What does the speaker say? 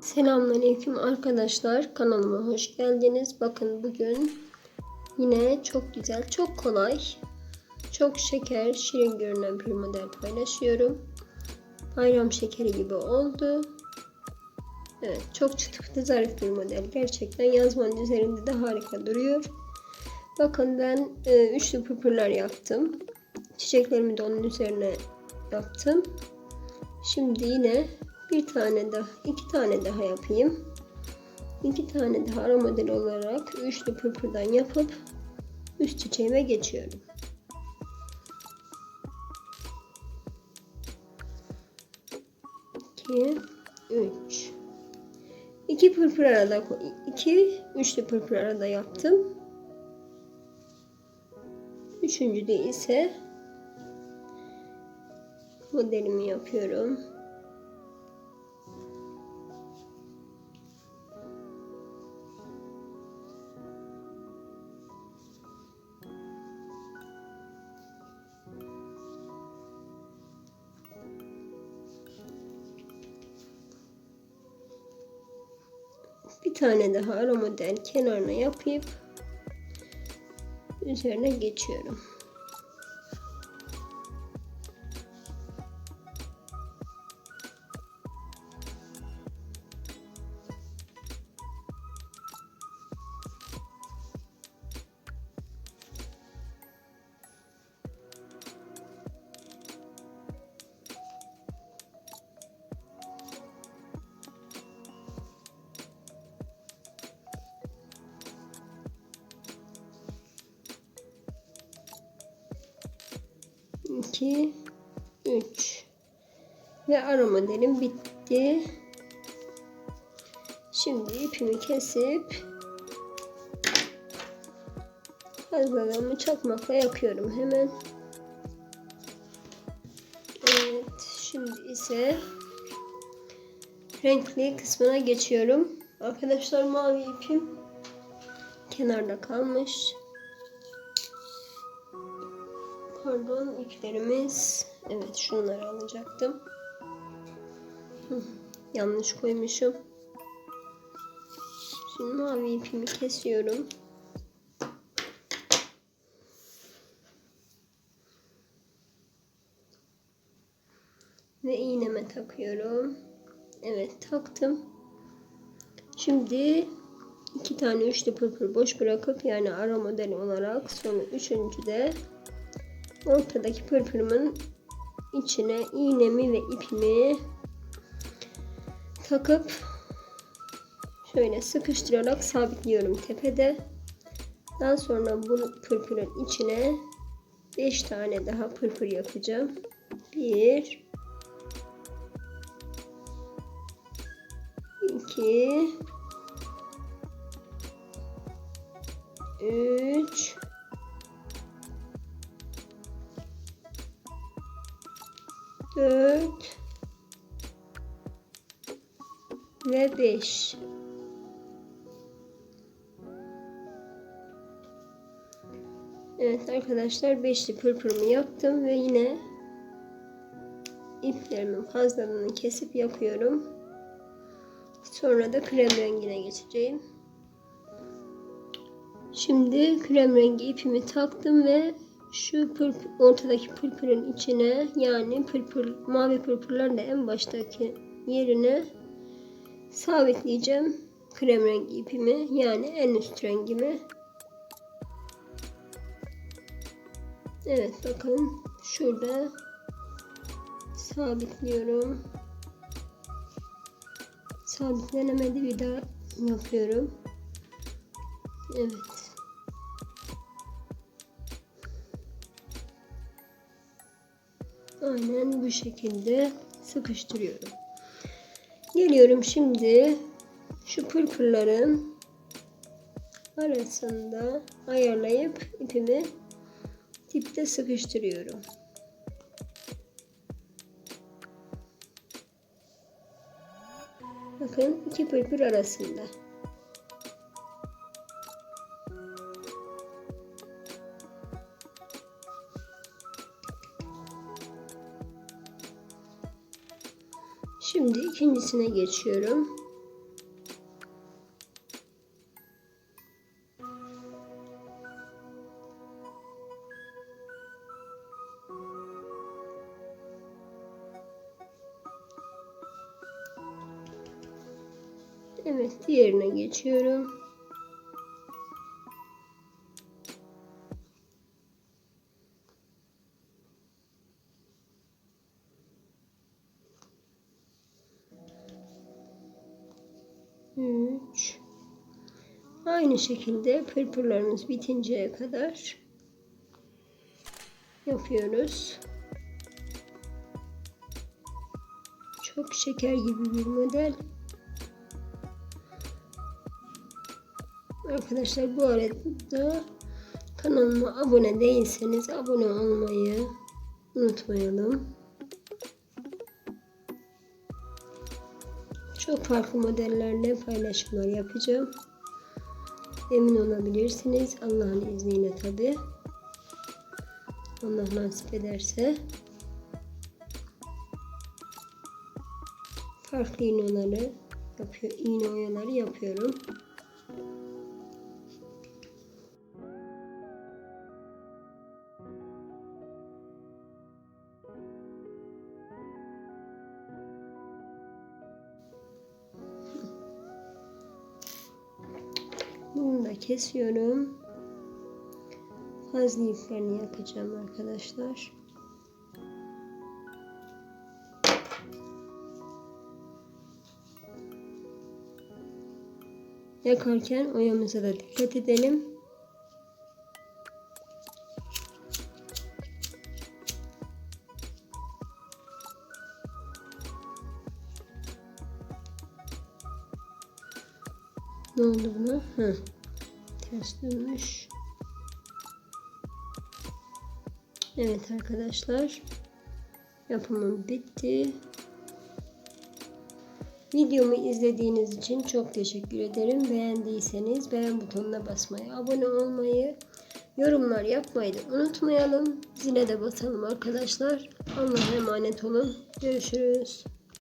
Selamünaleyküm arkadaşlar. Kanalıma hoş geldiniz. Bakın bugün yine çok güzel, çok kolay, çok şeker, şirin görünen bir model paylaşıyorum. Bayram şekeri gibi oldu. Evet, çok çıtı zarif bir model. Gerçekten yazmanın üzerinde de harika duruyor. Bakın ben e, üçlü pırpırlar yaptım. Çiçeklerimi de onun üzerine yaptım. Şimdi yine bir tane daha, iki tane daha yapayım. İki tane daha ara model olarak üçlü pırpırdan yapıp üst çiçeğime geçiyorum. İki, üç. İki pırpır arada, iki üçlü pırpır arada yaptım. Üçüncüde ise modelimi yapıyorum. Bir tane daha ara model kenarına yapıp üzerine geçiyorum. İki, üç. Ve ara modelim bitti. Şimdi ipimi kesip fazlalığımı çakmakla yakıyorum hemen. Evet, şimdi ise renkli kısmına geçiyorum. Arkadaşlar mavi ipim kenarda kalmış. Pardon iplerimiz. Evet şunları alacaktım. Yanlış koymuşum. Şimdi mavi ipimi kesiyorum. Ve iğneme takıyorum. Evet taktım. Şimdi iki tane üçlü pırpır boş bırakıp yani ara modeli olarak sonra üçüncü de ortadaki pırpırımın içine iğnemi ve ipimi takıp şöyle sıkıştırarak sabitliyorum tepede. Daha sonra bu pırpırın içine 5 tane daha pırpır yapacağım. 1 2 3 ve 5 Evet arkadaşlar beşli pırpırımı yaptım ve yine iplerimin fazlalığını kesip yakıyorum. Sonra da krem rengine geçeceğim. Şimdi krem rengi ipimi taktım ve şu pırp ortadaki pırpırın içine yani pırpır mavi pırpırların da en baştaki yerine sabitleyeceğim krem rengi ipimi yani en üst rengimi. Evet bakın şurada sabitliyorum. Sabitlenemedi bir daha yapıyorum. Evet. Aynen bu şekilde sıkıştırıyorum. Geliyorum şimdi şu pırpırların arasında ayarlayıp ipimi dipte sıkıştırıyorum. Bakın iki pırpır arasında. Şimdi ikincisine geçiyorum. Evet diğerine geçiyorum. Aynı şekilde pırpırlarımız bitinceye kadar yapıyoruz. Çok şeker gibi bir model. Arkadaşlar bu arada kanalıma abone değilseniz abone olmayı unutmayalım. Çok farklı modellerle paylaşımlar yapacağım. Emin olabilirsiniz. Allah'ın izniyle tabi. Allah nasip ederse. Farklı iğneleri yapıyor, iğne oyaları yapıyorum. Da kesiyorum. Fazla iplerini yakacağım arkadaşlar. Yakarken oyamıza da dikkat edelim. Ne oldu buna? Hı. Dönmüş. Evet arkadaşlar. Yapımım bitti. Videomu izlediğiniz için çok teşekkür ederim. Beğendiyseniz beğen butonuna basmayı, abone olmayı, yorumlar yapmayı da unutmayalım. Zile de basalım arkadaşlar. Allah'a emanet olun. Görüşürüz.